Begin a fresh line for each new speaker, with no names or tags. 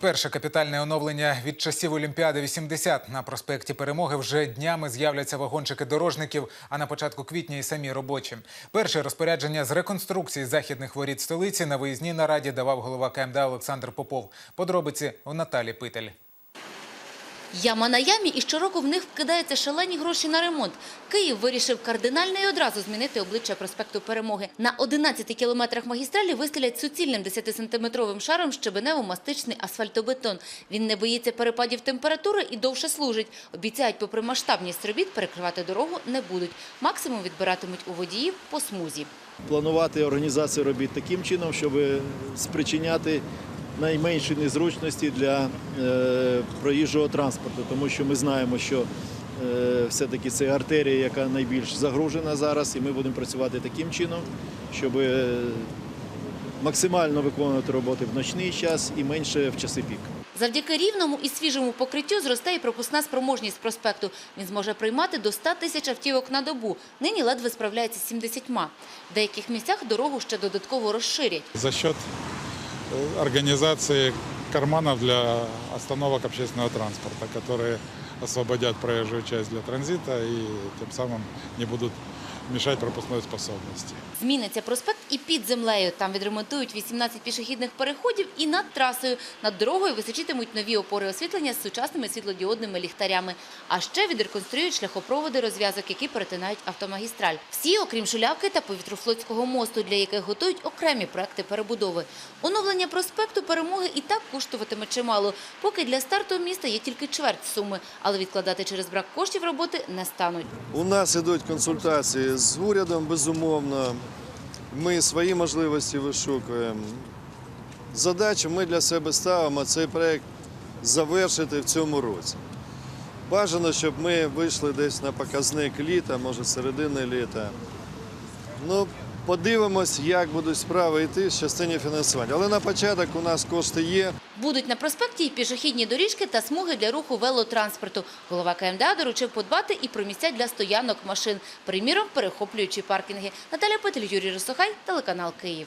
Перше капітальне оновлення від часів Олімпіади 80 на проспекті Перемоги вже днями з'являться вагончики дорожників, а на початку квітня і самі робочі. Перше розпорядження з реконструкції західних воріт столиці на виїзній нараді давав голова КМДА Олександр Попов. Подробиці у Наталі Питель.
Яма на ямі, і щороку в них вкидаються шалені гроші на ремонт. Київ вирішив кардинально і одразу змінити обличчя проспекту Перемоги. На 11 кілометрах магістралі вистелять суцільним 10-сантиметровим шаром щебенево-мастичний асфальтобетон. Він не боїться перепадів температури і довше служить. Обіцяють, попри масштабність робіт, перекривати дорогу не будуть. Максимум відбиратимуть у водіїв по смузі.
планувати організацію робіт таким чином, щоб спричиняти найменші незручності для е, проїжджого транспорту, тому що ми знаємо, що е, все-таки це артерія, яка найбільш загружена зараз, і ми будемо працювати таким чином, щоб е, максимально виконувати роботи в ночний час і менше в часи пік.
Завдяки рівному і свіжому покриттю зросте і пропускна спроможність проспекту. Він зможе приймати до 100 тисяч автівок на добу. Нині ледве справляється з 70. В деяких місцях дорогу ще додатково розширять.
за счет организации карманов для остановок общественного транспорта, которые освободят проезжую часть для транзита и тем самым не будут мешать пропускной способности.
Зміниться проспект і під землею. Там відремонтують 18 пішохідних переходів і над трасою. Над дорогою височитимуть нові опори освітлення з сучасними світлодіодними ліхтарями. А ще відреконструюють шляхопроводи розв'язок, які перетинають автомагістраль. Всі, окрім Шулявки та повітрофлотського мосту, для яких готують окремі проекти перебудови. Оновлення проспекту перемоги і так коштуватиме чимало. Поки для старту міста є тільки чверть суми, але відкладати через брак коштів роботи не стануть.
У нас ідуть консультації з урядом, безумовно. Ми свої можливості вишукуємо. Задачу ми для себе ставимо цей проєкт завершити в цьому році. Бажано, щоб ми вийшли десь на показник літа, може середини літа. Ну, подивимось, як будуть справи йти з частині фінансування. Але на початок у нас кошти є.
Будуть на проспекті і пішохідні доріжки та смуги для руху велотранспорту. Голова КМДА доручив подбати і про місця для стоянок машин, приміром перехоплюючи паркінги. Наталя Петель, Юрій Росохай, телеканал Київ.